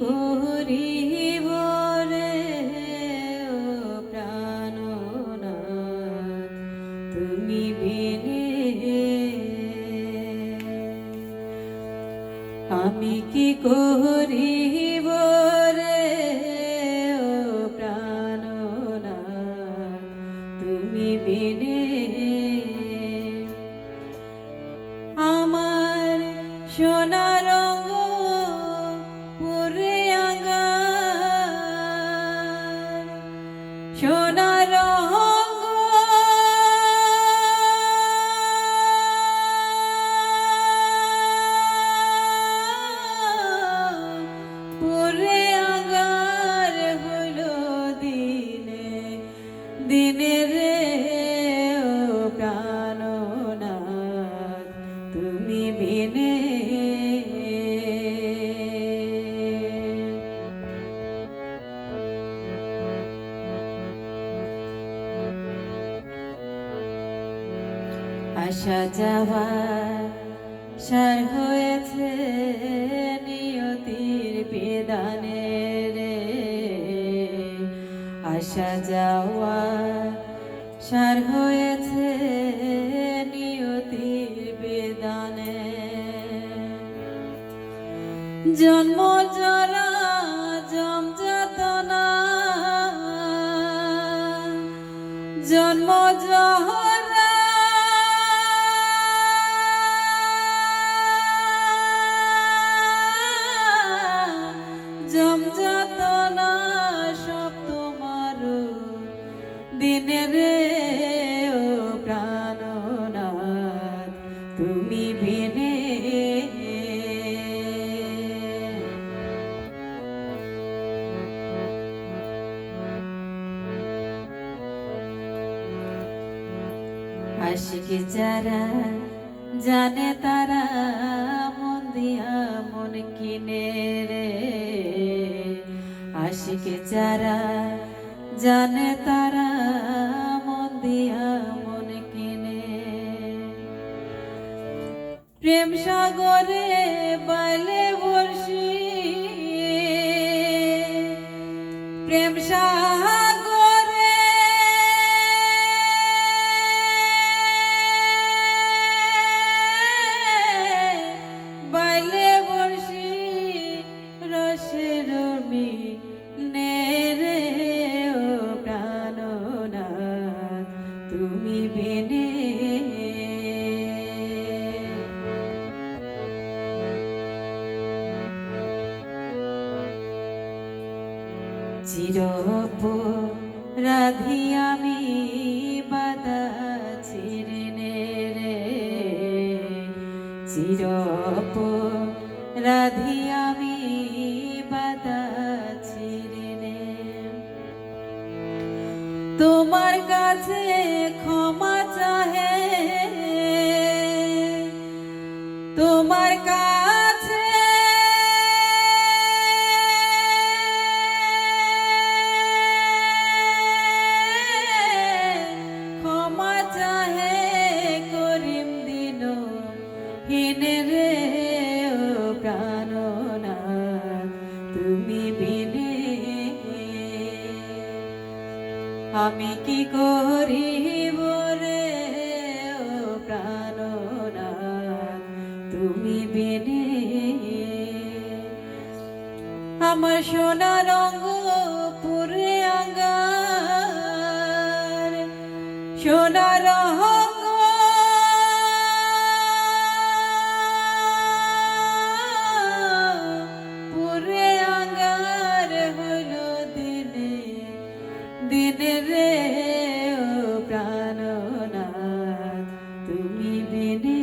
করিব রে ও তুমি বিনে। আমি কি করিব রে ও প্রাণনা তুমি বিনে। আমার সোনার সোনার পুরে আঙ্গার হলো দিনে দিনে আসা যাওয়া সার হয়েছে নিয়তির বেদানে রে। আসা যাওয়া সার হয়েছে নিয়তির বেদানে জন্ম জরা জম জন্ম জহরা আশিক যারা জানে তারা মন দিয়া মন কিনে রে। আশিক যারা জানে তারা মন দিয়া মন কিনে। প্রেম সাগরে বাইলে রসের মি রে ও প্রাণনাথ তুমি চিরপ রাধি আমি বাদা আমি তোমার কাছে ক্ষমা চাহে। আমি কি করিব রে, ও প্রাণনাথ তুমি বিনে আমার সোনা রঙ পুরে আঙ্গার সোনা রঙ বিনে তুমি বিনে